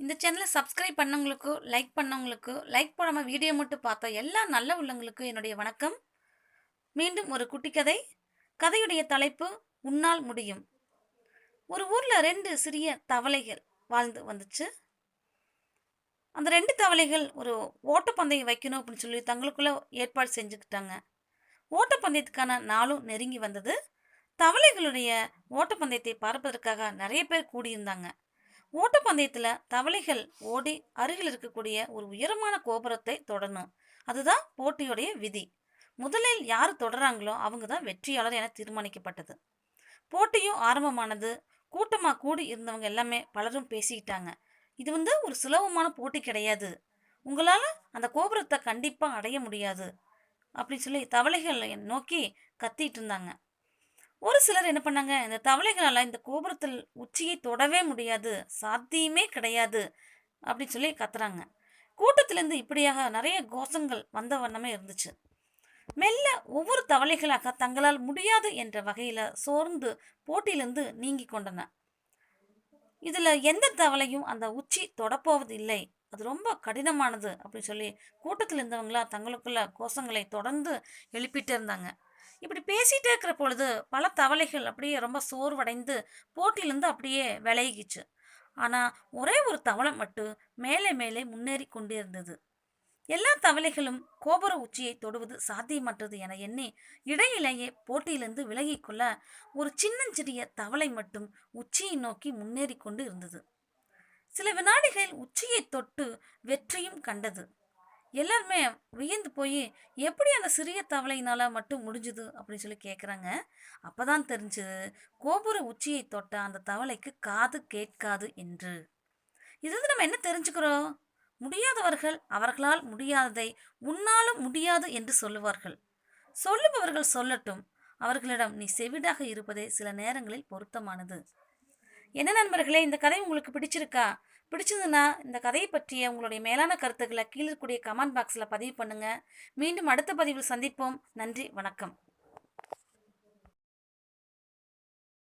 இந்த சேனலை சப்ஸ்கிரைப் பண்ணவங்களுக்கு லைக் பண்ணவங்களுக்கு லைக் பண்ணாமல் வீடியோ மட்டும் பார்த்த எல்லா நல்ல உள்ளங்களுக்கும் என்னுடைய வணக்கம். மீண்டும் ஒரு குட்டி கதை கதையுடைய தலைப்பு உன்னால் முடியும். ஒரு ஊரில் ரெண்டு சிறிய தவளைகள் வாழ்ந்து வந்துச்சு. அந்த ரெண்டு தவளைகள் ஒரு ஓட்டப்பந்தயம் வைக்கணும் அப்படின்னு சொல்லி தங்களுக்குள்ளே ஏற்பாடு செஞ்சுக்கிட்டாங்க. ஓட்டப்பந்தயத்துக்கான நாளும் நெருங்கி வந்தது. தவளைகளுடைய ஓட்டப்பந்தயத்தை பார்ப்பதற்காக நிறைய பேர் கூடியிருந்தாங்க. ஓட்டப்பந்தயத்தில் தவளைகள் ஓடி அருகில் இருக்கக்கூடிய ஒரு உயரமான கோபுரத்தை தொடணும். அதுதான் போட்டியுடைய விதி. முதலில் யார் தொடராங்களோ அவங்க தான் வெற்றியாளர் என தீர்மானிக்கப்பட்டது. போட்டியும் ஆரம்பமானது. கூட்டமாக கூடி இருந்தவங்க எல்லாமே பலரும் பேசிக்கிட்டாங்க. இது வந்து ஒரு சுலபமான போட்டி கிடையாது. உங்களால் அந்த கோபுரத்தை கண்டிப்பாக அடைய முடியாது. அப்படின்னு சொல்லி தவளைகளை நோக்கி கத்திட்டு இருந்தாங்க. ஒரு சிலர் என்ன பண்ணாங்க இந்த தவளைகளால் இந்த கோபுரத்தில் உச்சியை தொடவே முடியாது சாத்தியமே கிடையாது அப்படின்னு சொல்லி கத்துறாங்க. கூட்டத்திலேருந்து இப்படியாக நிறைய கோஷங்கள் வந்த வண்ணமே இருந்துச்சு. மெல்ல ஒவ்வொரு தவளைகளாக தங்களால் முடியாது என்ற வகையில் சோர்ந்து போட்டியிலிருந்து நீங்கி கொண்டன. இதில் எந்த தவளையும் அந்த உச்சி தொடப்போவது இல்லை. அது ரொம்ப கடினமானது அப்படின்னு சொல்லி கூட்டத்தில் இருந்தவங்களா தங்களுக்குள்ள கோஷங்களை தொடர்ந்து எழுப்பிட்டு இருந்தாங்க. இப்படி பேசிகிட்டே இருக்கிற பொழுது பல தவளைகள் அப்படியே ரொம்ப சோர்வடைந்து போட்டியிலேருந்து அப்படியே விலகிச்சு ஆனால் ஒரே ஒரு தவளை மட்டும் மேலே மேலே முன்னேறி கொண்டே இருந்தது. எல்லா தவளைகளும் கோபுர உச்சியை தொடுவது சாத்தியமற்றது என எண்ணி இடையிலேயே போட்டியிலிருந்து விலகிக்கொள்ள ஒரு சின்னஞ்சிறிய தவளை மட்டும் உச்சியை நோக்கி முன்னேறி கொண்டு இருந்தது. சில வினாடிகள் உச்சியை தொட்டு வெற்றியும் கண்டது. எல்லாருமே வியந்து போய் எப்படி அந்த சிறிய தவளையினால் மட்டும் முடிஞ்சுது? அப்படின்னு சொல்லி கேட்குறாங்க அப்போ தான் தெரிஞ்சது கோபுர உச்சியை தொட்ட அந்த தவளைக்கு காது கேட்காது என்று. இது நம்ம என்ன தெரிஞ்சுக்கிறோம்? முடியாதவர்கள் அவர்களால் முடியாததை உன்னாலும் முடியாது என்று சொல்லுவார்கள். சொல்லுபவர்கள் சொல்லட்டும் அவர்களிடம் நீ செவிடாக இருப்பதே சில நேரங்களில் பொருத்தமானது. என்ன நண்பர்களே இந்த கதை உங்களுக்கு பிடிச்சிருக்கா? பிடிச்சதுன்னா இந்த கதையை பற்றிய உங்களுடைய மேலான கருத்துக்களை கீழே இருக்கக்கூடிய கமெண்ட் பாக்ஸில் பதிவு பண்ணுங்கள் மீண்டும் அடுத்த பதிவில் சந்திப்போம். நன்றி வணக்கம்.